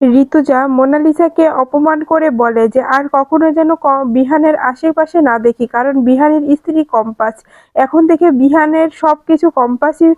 ঋতুজা মোনালিসাকে অপমান করে বলে যে, আর কখনো যেন বিহানের আশেপাশে না দেখি, কারণ বিহানের স্ত্রী কম্পাস। এখন থেকে বিহানের সব কিছু কম্পাসই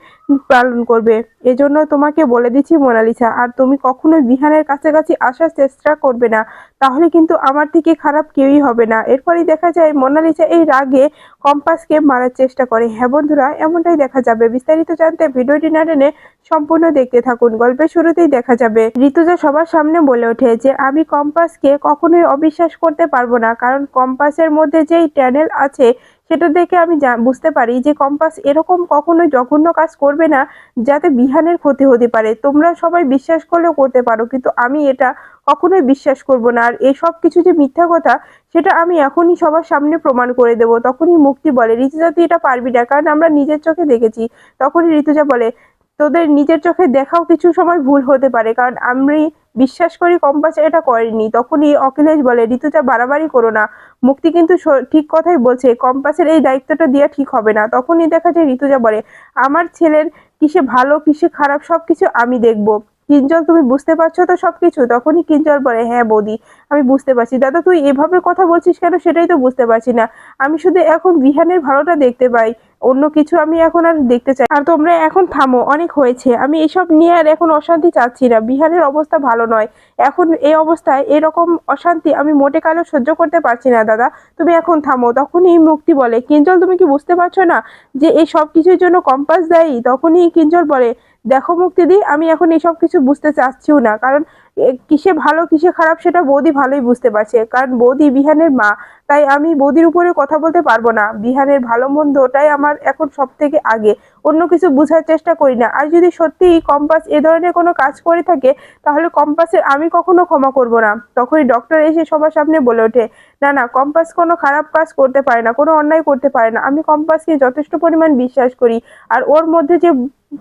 পালন করবে। এজন্য তোমাকে বলে দিচ্ছি, মোনালিসা, আর তুমি কখনোই বিহানের কাছাকাছি আসার চেষ্টা করবে না। তাহলে কিন্তু আমার থেকে খারাপ কেউই হবে না। এরপরই দেখা যায় মোনালিসা এই রাগে কম্পাসকে মারার চেষ্টা করে। হ্যাঁ বন্ধুরা, এমনটাই দেখা যাবে। বিস্তারিত জানতে ভিডিওটি না টেনে সম্পূর্ণ দেখতে থাকুন। গল্পের শুরুতেই দেখা যাবে, ঋতুজা সবার সামনে বলে ওঠে যে, আমি কম্পাসকে কখনোই অবিশ্বাস করতে পারব না, কারণ কম্পাসের মধ্যে যেই ট্যানেল আছে সেটা দেখে আমি বুঝতে পারি যে কম্পাস এরকম কখনোই জঘন্য কাজ করবে না যাতে বিহানের ক্ষতি হতে পারে। তোমরা সবাই বিশ্বাস করলেও করতে পারো, কিন্তু আমি এটা কখনোই বিশ্বাস করব না। আর এসব কিছু যে মিথ্যা কথা, সেটা আমি এখনই সবার সামনে প্রমাণ করে দেব। তখনই মুক্তি বলে, ঋতুজা, তুই এটা পারবি না। কারণ আমরা নিজের চোখে দেখেছি। তখনই ঋতুজা বলে তোদের নিজের চোখে দেখাও কিছু সময় ভুল হতে পারে, কারণ আমি বিশ্বাস করি কম্পাস এটা করেনি। তখনই অখিলেশ বলে, ঋতুজা, বাড়াবাড়ি করো না। মুক্তি কিন্তু ঠিক কথাই বলছে, কম্পাসের এই দায়িত্বটা দেওয়া ঠিক হবে না। তখনই দেখা যায় ঋতুজা বলে, আমার ছেলের কিসে ভালো, কিসে খারাপ সবকিছু আমি দেখব। কিঞ্জল, তুমি বুঝতে পারছ তো সবকিছু? তখনই কিঞ্জল বলে হ্যাঁ বৌদি আমি বুঝতে পারছি। দাদা, তুই এভাবে কথা বলছিস কেন সেটাই তো বুঝতে পারছি না। আমি শুধু এখন বিহানের ভালোটা দেখতে পাই। অন্য কিছু আমি এখন আর দেখতে চাই আর তোমরা এখন থামো, অনেক হয়েছে। আমি এসব নিয়ে আর এখন অশান্তি চাচ্ছি না। বিহারের অবস্থা ভালো নয়। এখন এই অবস্থায় এরকম অশান্তি আমি মোটে কালো সহ্য করতে পারছি না, দাদা। তুমি এখন থামো, তখনই মুক্তি বলে। কিঞ্জল, তুমি কি বুঝতে পারছ না যে এই সব কিছুর জন্য কম্পাস দায়ী? তখনই কিঞ্জল বলে, দেখো মুক্তি দি, আমি এখন এসব কিছু বুঝতে চাচ্ছিও না। কারণ কিসে ভালো, কিসে খারাপ সেটা বৌদি ভালোই বুঝতে পারছে। কারণ বৌদি বিহানের মা, তাই আমি বৌদির উপরে কথা বলতে পারব না। বিহানের ভালো মন্দ ওটাই আমার এখন সব থেকে আগে। অন্য কিছু বোঝার চেষ্টা করি না। আর যদি সত্যি কম্পাস এ ধরনের কোনো কাজ করে থাকে, তাহলে কম্পাসের আমি কখনো ক্ষমা করব না। তখনই ডক্টর এসে সবার সামনে বলে ওঠে, না না, কম্পাস কোনো খারাপ কাজ করতে পারে না, কোনো অন্যায় করতে পারে না। আমি কম্পাসকে যথেষ্ট পরিমাণ বিশ্বাস করি। আর ওর মধ্যে যে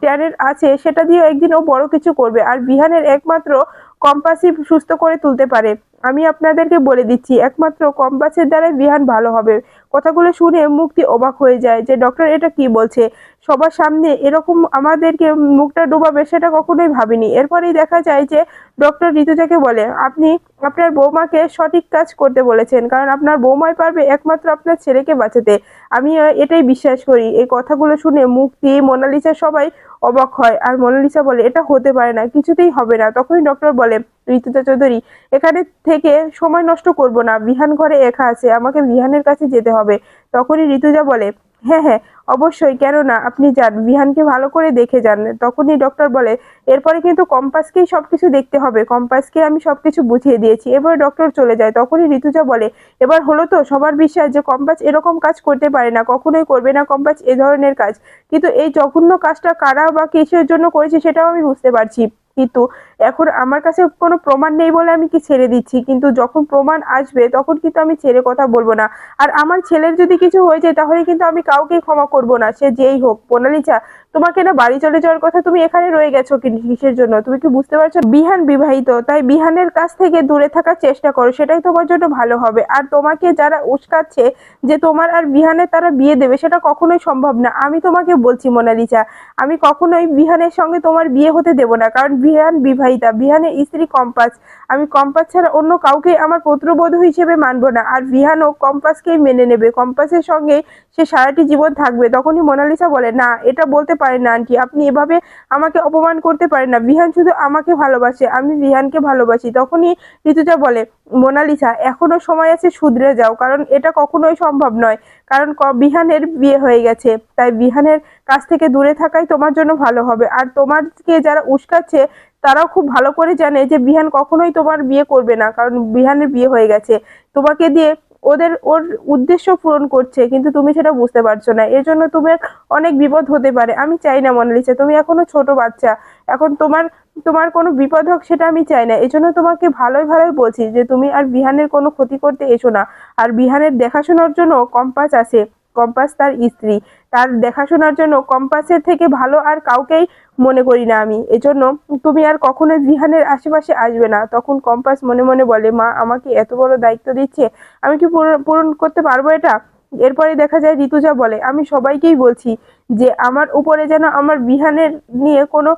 ট্যালেন্ট আছে, সেটা দিয়ে একদিন ও বড় কিছু করবে। আর বিহানের একমাত্র কম্পাসই সুস্থ করে তুলতে পারে। আমি আপনাদেরকে বলে দিচ্ছি, একমাত্র কম্পাসের দ্বারাই বিহান ভালো হবে। কথাগুলো শুনে মুক্তি অবাক হয়ে যায় যে, ডক্টর, এটা কি বলছে? সবার সামনে এরকম আমাদেরকে মুখটা ডোবাবে সেটা কখনোই ভাবিনি। এরপরেই দেখা যায় যে, ডক্টর ঋতুজাকে বলে, আপনি আপনার বৌমাকে সঠিক কাজ করতে বলেছেন, কারণ আপনার বৌমাই পারবে একমাত্র আপনার ছেলেকে বাঁচাতে। আমি এটাই বিশ্বাস করি। এই কথাগুলো শুনে মুক্তি, মোনালিসা সবাই অবাক হয়। আর মোনালিসা বলে, এটা হতে পারে না, কিছুতেই হবে না। তখনই ডক্টর বলে, ঋতুজা চৌধুরী, এখানে থেকে সময় নষ্ট করব না। বিহান ঘরে একা আছে, আমাকে বিহানের কাছে যেতে হবে। তখনই ঋতুজা বলে হ্যাঁ হ্যাঁ অবশ্যই, কেননা আপনি যান, বিহানকে ভালো করে দেখে যান। তখনই ডক্টর বলে, এরপরে কিন্তু কম্পাসকেই সব কিছু দেখতে হবে, কম্পাসকে আমি সব কিছু বুঝিয়ে দিয়েছি। এবার ডক্টর চলে যায়। তখনই ঋতুজা বলে, এবার হলো তো সবার বিশ্বাস যে কম্পাস এরকম কাজ করতে পারে না, কখনোই করবে না কম্পাস এ ধরনের কাজ। কিন্তু এই জঘন্য কাজটা কারা বা কিসের জন্য করেছে সেটাও আমি বুঝতে পারছি কিন্তু এখন আমার কাছে কোনো প্রমাণ নেই বলে আমি কি ছেড়ে দিচ্ছি? কিন্তু যখন প্রমাণ আসবে, তখন কিন্তু আমি ছেড়ে কথা বলব না। আর আমার ছেলের যদি কিছু হয়ে যায়, তাহলে কিন্তু আমি কাউকে ক্ষমা করব না। সে যেই হোক, মোনালিসা, তোমাকে না বাড়ি চলে যাওয়ার কথা তুমি এখানে রয়ে গেছো কিসের জন্য? তুমি কি বুঝতে পারছ? বিহান বিবাহিত, তাই বিহানের কাছ থেকে দূরে থাকার চেষ্টা করো। সেটাই তোমার জন্য ভালো হবে। আর তোমাকে যারা উস্কাচ্ছে যে তোমার আর বিহানে তারা বিয়ে দেবে, সেটা কখনোই সম্ভব না। আমি তোমাকে বলছি, মোনালিসা, আমি কখনোই বিহানের সঙ্গে তোমার বিয়ে হতে দেব না। কারণ বিহান বিবাহিতা। বিহানের স্ত্রী কম্পাস। আমি কম্পাস ছাড়া অন্য কাউকে আমার পুত্রবধূ হিসেবে মানব না। আর বিহানও কম্পাসকেই মেনে নেবে। কম্পাসের সঙ্গে সে সারাটি জীবন থাকবে। তখনই মোনালিসা বলে, না, এটা বলতে পারে না, আন্টি। আপনি এভাবে আমাকে অপমান করতে পারেন না। বিহান শুধু আমাকে ভালোবাসে। আমি বিহানকে ভালোবাসি। তখনই ঋতুজা বলে মোনালিসা, এখনও সময় আছে শুধরে যাও, কারণ এটা কখনোই সম্ভব নয়। কারণ বিহানের বিয়ে হয়ে গেছে, তাই বিহানের কাছ থেকে দূরে থাকাই তোমার জন্য ভালো হবে। আর তোমারকে যারা উস্কাচ্ছে, তারাও খুব ভালো করে জানে যে বিহান কখনোই তোমার বিয়ে করবে না, কারণ বিহানের বিয়ে হয়ে গেছে। তোমাকে দিয়ে ওদের, ওর উদ্দেশ্য পূরণ করছে, কিন্তু তুমি সেটা বুঝতে পারছ না। এর জন্য তোমার অনেক বিপদ হতে পারে। আমি চাই না, মনালিসা, তুমি এখনও ছোট বাচ্চা। এখন তোমার তোমার কোনো বিপদ হোক, সেটা আমি চাই না। এজন্য তোমাকে ভালোই ভালোই বলছি যে তুমি আর বিহানের কোনো ক্ষতি করতে এসো না। আর বিহানের দেখাশোনার জন্য কম্পাস আছে। কম্পাস তার স্ত্রী। তার দেখাশোনার জন্য কম্পাসের থেকে ভালো আর কাউকেই মনে করি না আমি। এজন্য তুমি আর কখনোই বিহানের আশেপাশে আসবে না। তখন কম্পাস মনে মনে বলে, মা, আমাকে এত বড় দায়িত্ব দিচ্ছে। আমি কি পূরণ করতে পারব এটা? এরপরে দেখা যায় ঋতুজা বলে, আমি সবাইকেই বলছি যে, আমার উপরে যেন আমার বিহানের নিয়ে কোনো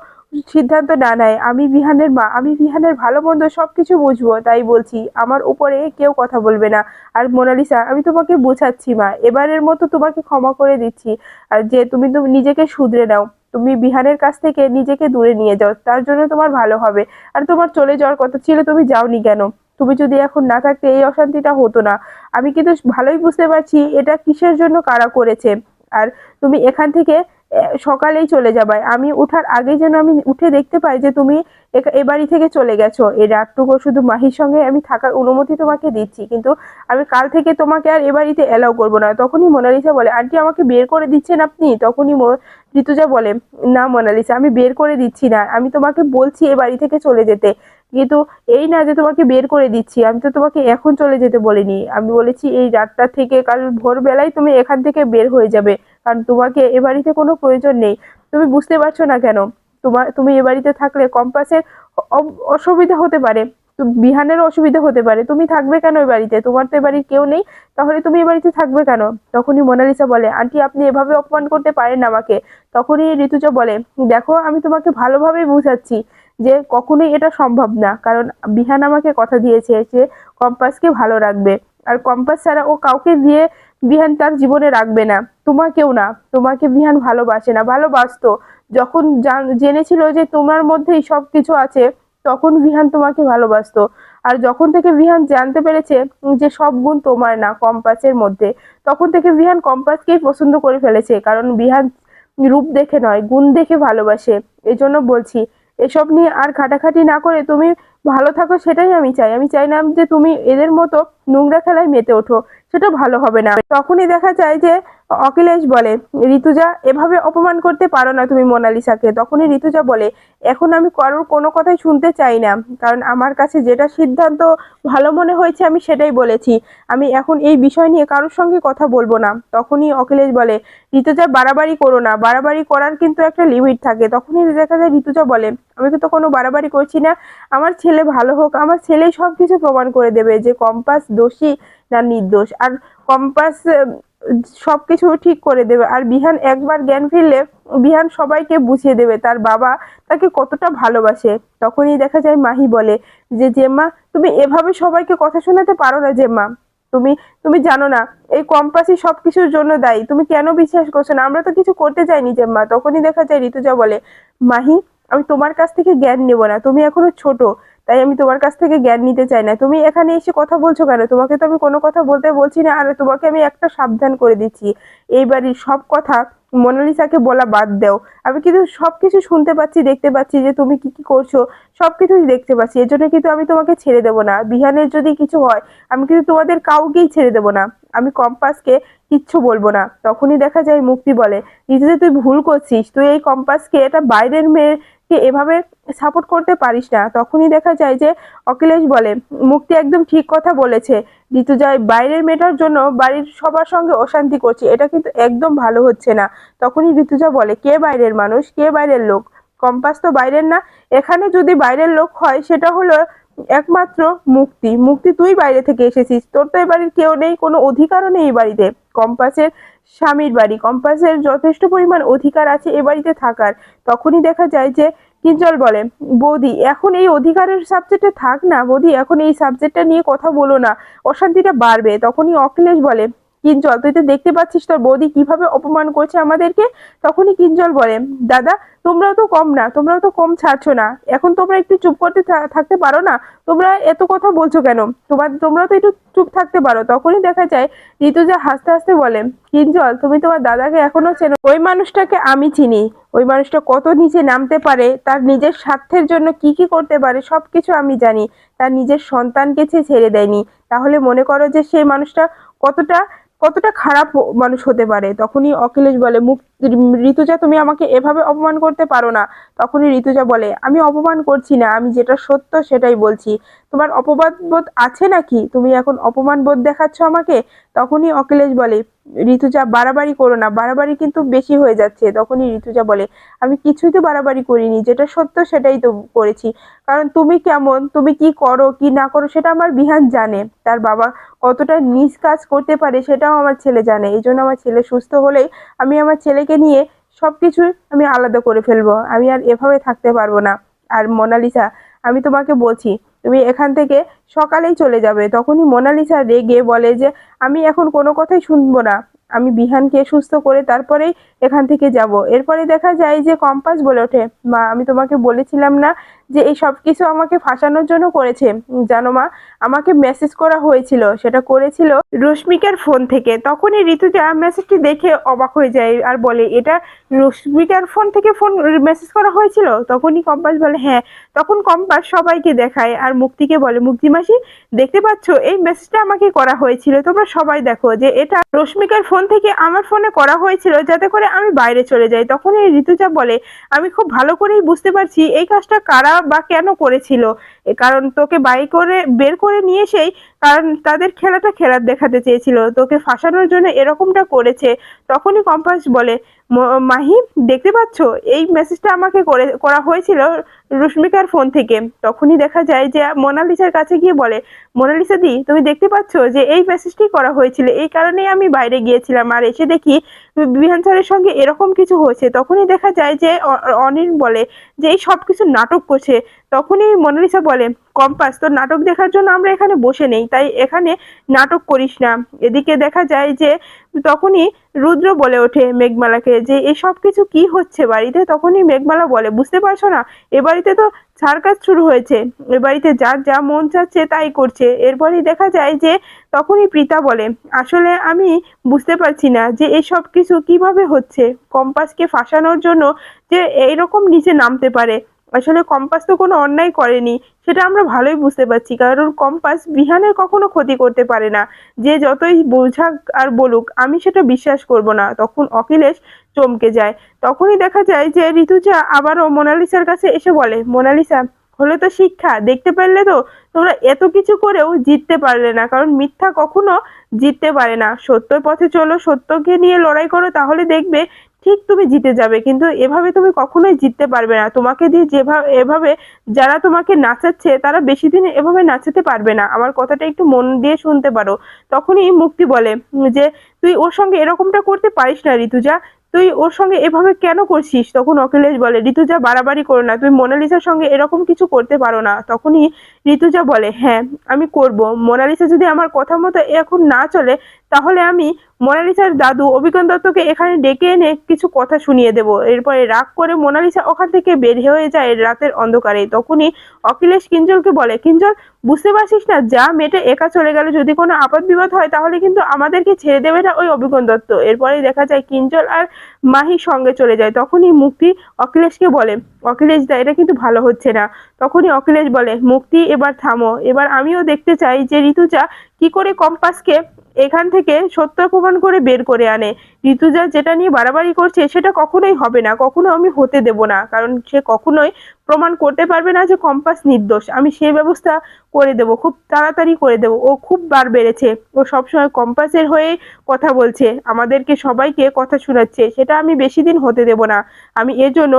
সিদ্ধান্ত না নেয়। আমি বিহানের মা, আমি বিহানের ভালো মন্দ সব কিছু বুঝব, তাই বলছি। আমার উপরে কেউ কথা বলবে না। আর মোনালিসা, আমি তোমাকে বোঝাচ্ছি মা, এবারের মতো তোমাকে ক্ষমা করে দিচ্ছি। আর যে তুমি তো নিজেকে শুধরে নাও, তুমি বিহানের কাছ থেকে নিজেকে দূরে নিয়ে যাও, তার জন্য তোমার ভালো হবে। আর তোমার চলে যাওয়ার কথা ছিল, তুমি যাওনি কেন? তুমি যদি এখন না থাকতে এই অশান্তিটা হতো না। আমি কিন্তু ভালোই বুঝতে পারছি এটা কিসের জন্য কারা করেছে। আর তুমি এখান থেকে সকালেই চলে যাবে আমি উঠার আগে যেন আমি উঠে দেখতে পাই যে তুমি এ- বাড়ি থেকে চলে গেছো। এই রাতটুকু শুধু মাহির সঙ্গে আমি থাকার অনুমতি তোমাকে দিচ্ছি, কিন্তু আমি কাল থেকে তোমাকে আর এ বাড়িতে এলাও করব না। তখনই মোনালিসা বলে, আন্টি, আমাকে বের করে দিচ্ছেন আপনি? তখনই ঋতুজা বলে, না মোনালিসা, আমি বের করে দিচ্ছি না। আমি তোমাকে বলছি এ বাড়ি থেকে চলে যেতে। কিন্তু এই না যে তোমাকে বের করে দিচ্ছি, আমি তো তোমাকে এখন চলে যেতে বলিনি। আমি বলেছি, এই রাতটা থেকে কাল ভোরবেলায় তুমি এখান থেকে বের হয়ে যাবে। কারণ তোমাকে এ বাড়িতে কোনো প্রয়োজন নেই। তুমি বুঝতে পারছ না কেন? তোমার তুমি এ বাড়িতে থাকলে কম্পাসের অসুবিধা হতে পারে। তো বিহানেরও অসুবিধা হতে পারে। তুমি থাকবে কেন এ বাড়িতে? তোমার তো এ বাড়ির কেউ নেই। তাহলে তুমি এ বাড়িতে থাকবে কেন? তখনই মোনালিসা বলে, আন্টি, আপনি এভাবে অপমান করতে পারেন আমাকে। তখনই ঋতুজা বলে, দেখো, আমি তোমাকে ভালোভাবেই বুঝাচ্ছি যে কখনোই এটা সম্ভব না। কারণ বিহান আমাকে কথা দিয়েছে যে কম্পাসকে ভালো রাখবে। আর কম্পাস ছাড়া ও কাউকে দিয়ে বিহান তার জীবনে রাখবে না। তোমাকেও না, তোমাকে বিহান ভালোবাসে না, ভালোবাসতো। যখন জান- জেনেছিল যে তোমার মধ্যেই সব কিছু আছে, তখন বিহান তোমাকে ভালোবাসতো। আর যখন থেকে বিহান জানতে পেরেছে যে সব গুণ তোমার না কম্পাসের মধ্যে, তখন থেকে বিহান কম্পাসকেই পছন্দ করে ফেলেছে। কারণ বিহান রূপ দেখে নয়, গুণ দেখে ভালোবাসে। এই জন্য বলছি, এসব নিয়ে আর ঘাটাঘাটি না করে তুমি ভালো থাকো, সেটাই আমি চাই। আমি চাই না যে তুমি এদের মতো নোংরা খেলায় মেতে ওঠো। সেটা ভালো হবে না। তখনই দেখা যায় যে, অখিলেশ বলে, ঋতুজা, এভাবে অপমান করতে পারো না তুমি মোনালিসাকে। তখনই ঋতুজা বলে, এখন আমি কারোর কোনো কথাই শুনতে চাই না, কারণ আমার কাছে যেটা সিদ্ধান্ত ভালো মনে হয়েছে আমি সেটাই বলেছি। আমি এখন এই বিষয় নিয়ে কারোর সঙ্গে কথা বলব না। তখনই অখিলেশ বলে, ঋতুজা, বাড়াবাড়ি করো না। বাড়াবাড়ি করার কিন্তু একটা লিমিট থাকে। তখনই দেখা যায় ঋতুজা বলে, আমি কিন্তু কোনো বাড়াবাড়ি করছি না। আমার ছেলে ভালো হোক। আমার ছেলেই সব কিছু প্রমাণ করে দেবে যে কম্পাস, দোষী না নির্দোষ। আর কম্পাস সব কিছু ঠিক করে দেবে। আর বিহান একবার জ্ঞান ফিরলে বিহান সবাইকে বুঝিয়ে দেবে, তার বাবা তাকে কতটা ভালোবাসে। তখনই দেখা যায় মাহি বলে যে, জেম্মা, তুমি এভাবে সবাইকে কথা শোনাতে পারো না, জেম্মা। তুমি তুমি জানো না, এই কম্পাসই সব কিছুর জন্য দায়ী। তুমি কেন বিশ্বাস করছ না? আমরা তো কিছু করতে চাইনি জেম্মা। তখনই দেখা যায় ঋতুজা বলে, মাহি, আমি তোমার কাছ থেকে জ্ঞান নেব না। তুমি এখনও ছোট। তাই আমি তোমার কাছ থেকে জ্ঞান নিতে চাই না। তুমি এখানে এসে কথা বলছো কেন? তোমাকে তো আমি কোনো কথা বলতে বলছি না, আর তোমাকে আমি একটা সাবধান করে দিচ্ছি। এই বাড়ির সব কথা মোনালিসাকে বলা বাদ দাও। আমি কিন্তু সব কিছু শুনতে পাচ্ছি, দেখতে পাচ্ছি যে তুমি কি কি করছ। সব কিছুই দেখতে পাচ্ছি। এর জন্য কিন্তু আমি তোমাকে ছেড়ে দেবো না। বিহানের যদি কিছু হয়, আমি কিন্তু তোমাদের কাউকেই ছেড়ে দেবো না। আমি কম্পাসকে কিচ্ছু বলব না। তখনই দেখা যায় মুক্তি বলে নিজে তুই ভুল করছিস। তুই এই কম্পাসকে এটা বাইরের মেয়েকে এভাবে সাপোর্ট করতে পারিস না। তখনই দেখা যায় যে অখিলেশ বলে, মুক্তি একদম ঠিক কথা বলেছে। ঋতুজয় বাইরের মেটার জন্য বাড়ির সবার সঙ্গে অশান্তি করছে। এটা কিন্তু একদম ভালো হচ্ছে না। তখনই ঋতুজা বলে, কে বাইরের মানুষ? কে বাইরের লোক? কম্পাস তো বাইরের না। এখানে যদি বাইরের লোক হয়, সেটা হলো একমাত্র মুক্তি। মুক্তি তুই বাইরে থেকে এসেছিস। তোর তো এ বাড়ির কেউ নেই, কোনো অধিকারও নেই এই বাড়িতে। কম্পাসের স্বামীর বাড়ি। কম্পাসের যথেষ্ট পরিমাণ অধিকার আছে এ বাড়িতে থাকার। তখনই দেখা যায় যে কিঞ্জল বলে, বৌদি, এখন এই অধিকারের সাবজেক্টে থাক না। বৌদি, এখন এই সাবজেক্টটা নিয়ে কথা বলো না। অশান্তিটা বাড়বে। তখনই অখিলেশ বলে, কিঞ্জল, তুই তো দেখতে পাচ্ছিস তোর বৌদি কীভাবে অপমান করছে আমাদেরকে? তখনই কিঞ্জল বলে, দাদা তোমরাও তো কম না, তোমরাও তো কম ছাড়ছো না। এখন তোমরা একটু চুপ করতে থাকতে পারো না? তোমরা এত কথা বলছো কেন? তোমার তোমরা তো একটু চুপ থাকতে পারো। তখনই দেখা যায় ঋতুজা হাসতে হাসতে বলে, কিঞ্জল, তুমি তোমার দাদাকে এখনও চেনো? ওই মানুষটাকে আমি চিনি। ওই মানুষটা কত নিচে নামতে পারে? তার নিজের স্বার্থের জন্য কি কি করতে পারে? সব কিছু আমি জানি। তার নিজের সন্তানকে সে ছেড়ে দেয়নি। তাহলে মনে করো যে সেই মানুষটা কতটা কতটা খারাপ মানুষ হতে পারে? তখনই অখিলেশ বলে, মুখ, ঋতুজা, তুমি আমাকে এভাবে অপমান করতে পারো না। তখনই ঋতুজা বলে, আমি অপমান করছি না, আমি যেটা সত্য সেটাই বলছি। তোমার অপবাদ বোধ আছে নাকি? তুমি এখন অপমান বোধ দেখাচ্ছ আমাকে? তখনই অখিলেশ বলে, ঋতুজা, বাড়াবাড়ি করো না। বাড়াবাড়ি কিন্তু বেশি হয়ে যাচ্ছে। তখনই ঋতুজা বলে, আমি কিছুই তো বাড়াবাড়ি করিনি। যেটা সত্য সেটাই তো করেছি। কারণ তুমি কেমন? তুমি কি করো, কি না করো, সেটা আমার বিহান জানে। তার বাবা কতটা নিজ কাজ করতে পারে সেটাও আমার ছেলে জানে। এই জন্য আমার ছেলে সুস্থ হলেই আমি আমার ছেলেকে নিয়ে সব কিছুই আমি আলাদা করে ফেলব। আমি আর এভাবে থাকতে পারব না। আর মোনালিসা, আমি তোমাকে বলছি তুমি এখান থেকে সকালেই চলে যাবে। তখনই মোনালিসা রেগে বলে যে, আমি এখন কোনো কথাই শুনব না। আমি বিহানকে সুস্থ করে তারপরেই এখান থেকে যাব। এরপরে দেখা যায় যে কম্পাস বলে ওঠে, মা, আমি তোমাকে বলেছিলাম না যে এই সব কিছু আমাকে ফাঁসানোর জন্য করেছে। জানো মা, আমাকে মেসেজ করা হয়েছিল, সেটা করেছিল রশ্মিকার ফোন থেকে। তখনই ঋতুজা মেসেজটি দেখে অবাক হয়ে যায় আর বলে, এটা রশ্মিকার ফোন থেকে ফোন মেসেজ করা হয়েছিল? তখনই কম্পাস বলে হ্যাঁ। তখন কম্পাস সবাইকে দেখায় আর মুক্তিকে বলে, মুক্তি মাসি, দেখতে পাচ্ছ, এই মেসেজটা আমাকে করা হয়েছিল। তোমরা সবাই দেখো যে এটা রশ্মিকার ফোন থেকে আমার ফোনে করা হয়েছিল যাতে করে আমি বাইরে চলে যাই। তখনই ঋতুজা বলে, আমি খুব ভালো করেই বুঝতে পারছি, এই কাজটা কারা বা কেন করেছিল? কারণ তোকে বাই করে, বের করে নিয়ে সেই কারণ তাদের খেলাটা খেলার দেখাতে চেয়েছিল। তোকে ফাঁসানোর জন্য এরকমটা করেছে। তখনই কম্পাস বলে "ম- মাহি, দেখতে পাচ্ছ? এই মেসেজটা আমাকে করে, করা হয়েছিল রশ্মিকার ফোন থেকে। তখনই দেখা যায় যে মোনালিসার কাছে গিয়ে বলে, মোনালিসা দি, তুমি দেখতে পাচ্ছ যে এই মেসেজটি করা হয়েছিল? এই কারণেই আমি বাইরে গিয়েছিলাম। আর এসে দেখি বিহান স্যারের সঙ্গে এরকম কিছু হয়েছে। তখনই দেখা যায় যে অনিল বলে যে, এই সব কিছু নাটক করছে। তখনই মোনালিসা বলে, কম্পাস, তোর নাটক দেখার জন্য আমরা এখানে বসে নেই, তাই এখানে নাটক করিস না। এদিকে দেখা যায় যে তখনই রুদ্র বলে ওঠে মেঘমালাকে যে এই সব কিছু কি হচ্ছে বাড়িতে? তখনই মেঘমালা বলে, বুঝতে পারছ না, এ বাড়িতে তো সার্কাস শুরু হয়েছে, এ বাড়িতে যার যা মন চাচ্ছে তাই করছে। এরপরই দেখা যায় যে, তখনই প্রীতা বলে, আসলে আমি বুঝতে পারছি না যে এই সব কিছু কীভাবে হচ্ছে? কম্পাসকে ফাঁসানোর জন্য যে, এইরকম নিচে নামতে পারে। আসলে কম্পাস তো কোনো অন্যায় করেনি, সেটা আমরা ভালোই বুঝতে পারছি। কারণ কম্পাস বিহানের কখনো ক্ষতি করতে পারে না। যে যতই বোঝাক আর বলুক, আমি সেটা বিশ্বাস করব না। তখন অখিলেশ চমকে যায়। তখনই দেখা যায় যে ঋতুজা আবারও মোনালিসার কাছে এসে বলে, মোনালিসা, হলো তো শিক্ষা। দেখতে পারলে তো তোমরা এত কিছু করেও জিততে পারলে না। কারণ মিথ্যা কখনো জিততে পারে না। সত্যর পথে চলো, সত্যকে নিয়ে লড়াই করো, তাহলে দেখবে ঠিক তুমি জিতে যাবে, কিন্তু এভাবে তুমি কখনোই জিততে পারবে না। তোমাকে দিয়ে যেভাবে এভাবে যারা তোমাকে নাচাচ্ছে, তারা বেশি দিন এভাবে নাচাতে পারবে না। আমার কথাটা একটু মন দিয়ে শুনতে পারো। তখনই মুক্তি বলে যে, তুই ওর সঙ্গে এরকমটা করতে পারিস না, ঋতুজা। তুই ওর সঙ্গে এভাবে কেন করছিস? তখন অখিলেশ বলে, ঋতুজা, বাড়াবাড়ি করো না। তুমি মোনালিসার সঙ্গে এরকম কিছু করতে পারো না। তখনই ঋতুজা বলে হ্যাঁ আমি করব। মোনালিসা যদি আমার কথা মতো এখন না চলে, তাহলে আমি মোনালিসার দাদু অভিজ্ঞান দত্তকে এখানে ডেকে এনে কিছু কথা শুনিয়ে দেব। এরপরে রাগ করে মোনালিসা ওখান থেকে বের হয়ে যায় রাতের অন্ধকারে। তখনই অখিলেশ কিঞ্জলকে বলে, কিঞ্জল, বুঝতে পারছিস না, যা মেয়েটা একা চলে গেল, যদি কোনো আপদ বিপদ হয়, তাহলে কিন্তু আমাদেরকে ছেড়ে দেবে না ওই অভিজ্ঞান দত্ত। এরপরে দেখা যায় কিঞ্জল আর মাহি সঙ্গে চলে যায়। তখনই মুক্তি অখিলেশকে বলে, অখিলেশ দা, এটা কিন্তু ভালো হচ্ছে না। তখনই অখিলেশ বলে, মুক্তি, এবার থামো। এবার আমিও দেখতে চাই যে ঋতুজা কি করে কম্পাসকে এখান থেকে সত্য প্রমাণ করে বের করে আনে। ঋতুজা যেটা নিয়ে বাড়াবাড়ি করছে সেটা কখনোই হবে না, কখনো আমি হতে দেব না, কারণ সে কখনোই প্রমাণ করতে পারবে না যে কম্পাস নির্দোষ। আমি সেই ব্যবস্থা করে দেব, খুব তাড়াতাড়ি করে দেব। ও খুব বার বেড়েছে। ও সবসময় কম্পাসের হয়ে কথা বলছে, আমাদেরকে সবাইকে কথা শোনাচ্ছে। সেটা আমি বেশি দিন হতে দেব না। আমি এর জন্য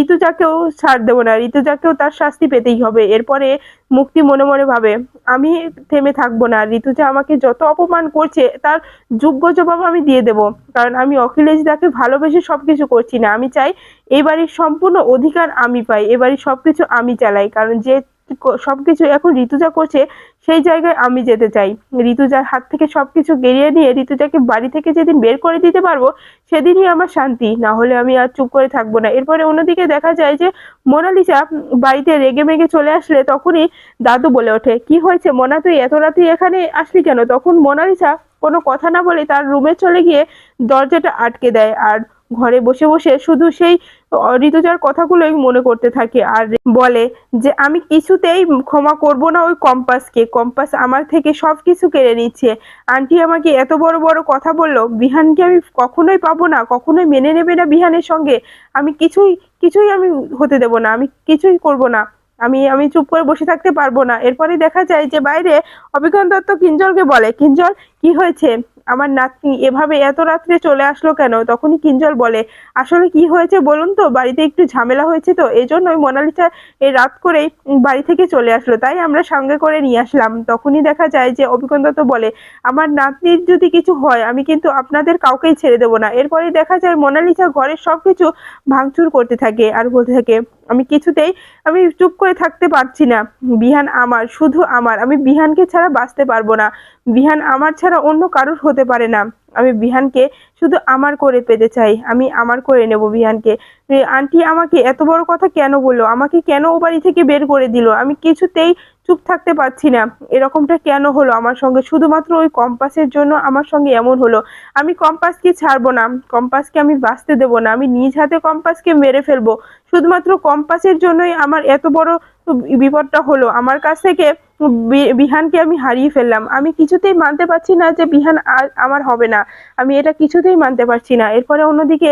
ঋতুজাকেও ছাড় দেবো না। ঋতুজাকেও তার শাস্তি পেতেই হবে। এরপরে মুক্তি মনে মনে ভাবে, আমি থেমে থাকব না। ঋতুজা আমাকে যত অপমান করছে, তার যোগ্য জবাব আমি দিয়ে দেব। কারণ আমি অখিলেশ দাকে ভালোবেসে সবকিছু করছি না। আমি চাই এই বাড়ির সম্পূর্ণ অধিকার আমি পাই এ বাড়ির সবকিছু আমি চালাই। কারণ যে ক- সবকিছু এখন ঋতুজা করছে, সেই জায়গায় আমি যেতে চাই। ঋতুজার হাত থেকে সবকিছু গেরিয়ে নিয়ে ঋতুজাকে বাড়ি থেকে যেদিন বের করে দিতে পারব, সেদিনই আমার শান্তি। না হলে আমি আর চুপ করে থাকব না। এরপরে অন্যদিকে দেখা যায় যে, মোনালিসা বাড়িতে রেগে মেগে চলে আসলে তখনই দাদু বলে ওঠে, কি হয়েছে মোনা, তুই এত রাতে এখানে আসলি কেন? তখন মোনালিসা কোনো কথা না বলে তার রুমে চলে গিয়ে দরজাটা আটকে দেয়। আর ঘরে বসে বসে শুধু সেই ঋতুজার কথাগুলোই মনে করতে থাকে আর বলে যে, আমি কিছুতেই ক্ষমা করব না ওই কম্পাসকে। কম্পাস আমার থেকে সব কিছু কেড়ে নিচ্ছে। আন্টি আমাকে এত বড় বড় কথা বলল, বিহানকে আমি কখনোই পাবো না, কখনোই মেনে নেবে না বিহানের সঙ্গে। আমি কিছুই কিছুই আমি হতে দেব না, আমি কিছুই করব না। আমি আমি চুপ করে বসে থাকতে পারব না। এরপরে দেখা যায় যে, বাইরে অভিজ্ঞান দত্ত কিঞ্জলকে বলে, কিঞ্জল, কি হয়েছে? আমার নাতনি এভাবে এত রাত্রে চলে আসলো কেন? তখনই কিঞ্জল বলে, আসলে কি হয়েছে বলুন তো? বাড়িতে একটু ঝামেলা হয়েছে তো? এই জন্যই মোনালিসা এই রাত করেই বাড়ি থেকে চলে আসলো। তাই আমরা সঙ্গে করে নিয়ে আসলাম। তখনই দেখা যায় যে অভিজ্ঞতা তো বলে, আমার নাতনির যদি কিছু হয়, আমি কিন্তু আপনাদের কাউকেই ছেড়ে দেবো না। এরপরে দেখা যায় মোনালিসা ঘরের সব কিছু ভাঙচুর করতে থাকে আর বলতে থাকে, আমি কিছুতেই, আমি চুপ করে থাকতে পারছি না। বিহান আমার, শুধু আমার। আমি বিহানকে ছাড়া বাঁচতে পারব না। বিহান আমার ছাড়া অন্য কারোর হতে পারে না। আমি বিহানকে শুধু আমার করে পেতে চাই। আমি আমার করে নেব বিহানকে। আন্টি আমাকে এত বড় কথা কেন বলল? আমাকে কেন ও বাড়ি থেকে বের করে দিল? আমি কিছুতেই চুপ থাকতে পারছি না। এরকমটা কেন হলো? আমার সঙ্গে শুধুমাত্র ওই কম্পাসের জন্য আমার সঙ্গে এমন হলো। আমি কম্পাসকে ছাড়বো না। কম্পাসকে আমি বাঁচতে দেবো না। আমি নিজ হাতে কম্পাসকে মেরে ফেলব। শুধুমাত্র কম্পাসের জন্যই আমার এত বড় বিপদটা হলো। আমার কাছ থেকে বিহানকে আমি হারিয়ে ফেললাম। আমি কিছুতেই মানতে পারছি না যে বিহান আর আমার হবে না। আমি এটা কিছুতেই মানতে পারছি না। এরপরে অন্যদিকে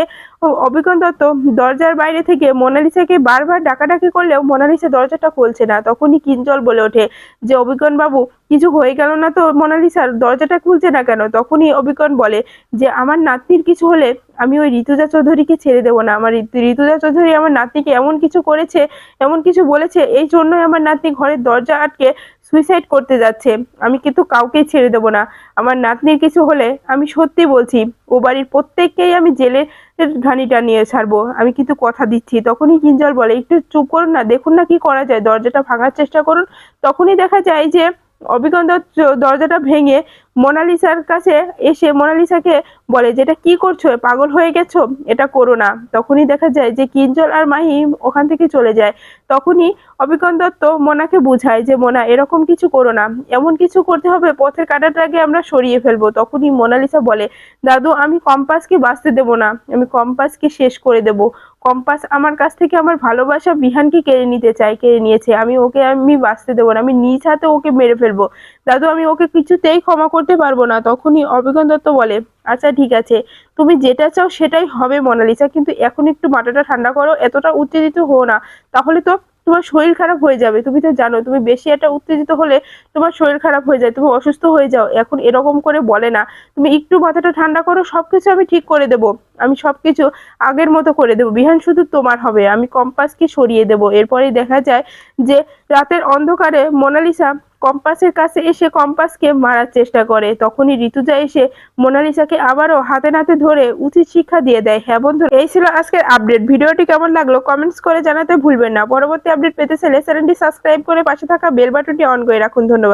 অভিজ্ঞান দত্ত দরজার বাইরে থেকে মোনালিসাকে বারবার ডাকাডাকি করলেও মোনালিসা দরজাটা খুলছে না। তখনই কিঞ্জল বলে ওঠে যে, অভিজ্ঞান বাবু, কিছু হয়ে গেল না তো? মোনালিসার দরজাটা খুলছে না কেন? তখনই অভিজ্ঞান বলে যে, আমার নাতনির কিছু হলে আমি ওই ঋতুজা চৌধুরীকে ছেড়ে দেবো না। আমার ঋতুজা চৌধুরী আমার নাতনিকে এমন কিছু করেছে, এমন কিছু বলেছে, এই জন্যই আমার নাতনি ঘরের দরজা আটকে সুইসাইড করতে যাচ্ছে। আমি কিন্তু কাউকেই ছেড়ে দেবো না। আমার নাতনির কিছু হলে আমি সত্যি বলছি, ও বাড়ির প্রত্যেককেই আমি জেলে ঘানিটা নিয়ে ছাড়বো। আমি কিন্তু কথা দিচ্ছি। তখনই কিঞ্জল বলে, একটু চুপ করুন না, দেখুন না কি করা যায়। দরজাটা ভাঙার চেষ্টা করুন। তখনই দেখা যায় যে অভিজ্ঞান দত্ত দরজাটা ভেঙে মোনালিসার কাছে এসে মোনালিসাকে বলে, যেটা কি করছ? পাগল হয়ে গেছো? এটা করো না। তখনই দেখা যায় যে কিঞ্জল আর মাহি ওখান থেকে চলে যায়। তখনই অভিজ্ঞান দত্ত মোনাকে বুঝায় যে, মোনা, এরকম কিছু করো না। এমন কিছু করতে হবে, পথের কাটাটাকে আমরা সরিয়ে ফেলব। তখনই মোনালিসা বলে, দাদু, আমি কম্পাসকে বাঁচতে দেবো না। আমি কম্পাসকে শেষ করে দেব। কম্পাস আমার কাছ থেকে আমার ভালোবাসা বিহানকে কেড়ে নিতে চাই কেড়ে নিয়েছে। আমি ওকে আমি বাঁচতে দেবো না। আমি নিজ হাতে ওকে মেরে ফেলব। দাদু, আমি ওকে কিছুতেই ক্ষমা করতে পারব না। তখনই অভিজ্ঞ দত্ত বলে আচ্ছা ঠিক আছে। তুমি যেটা চাও সেটাই হবে, মোনালিসা। কিন্তু এখন একটু মাথাটা ঠান্ডা করো। এতটা উত্তেজিত হো না। তাহলে তো তোমার শরীর খারাপ হয়ে যাবে। তুমি তো জানো, তুমি বেশি একটা উত্তেজিত হলে তোমার শরীর খারাপ হয়ে যায়, তুমি অসুস্থ হয়ে যাও। এখন এরকম করে বলে না। তুমি একটু মাথাটা ঠান্ডা করো, সবকিছু আমি ঠিক করে দেব। আমি সবকিছু আগের মতো করে দেব। বিহান, শুধু তোমার হবে। আমি কম্পাসকে সরিয়ে দেব। এরপরেই দেখা যায় যে রাতের অন্ধকারে মোনালিসা কম্পাসের কাছে এসে কম্পাসকে মারার চেষ্টা করে। তখনই ঋতুজা এসে মোনালিসাকে আবারও হাতে নাতে ধরে উচিত শিক্ষা দিয়ে দেয়। হ্যাঁ বন্ধু, এই ছিল আজকের আপডেট। ভিডিওটি কেমন লাগল কমেন্টস করে জানাতে ভুলবেন না। পরবর্তী আপডেট পেতে চাইলে চ্যানেলটি সাবস্ক্রাইব করে পাশে থাকা বেল বাটনটি অন করে রাখুন। ধন্যবাদ।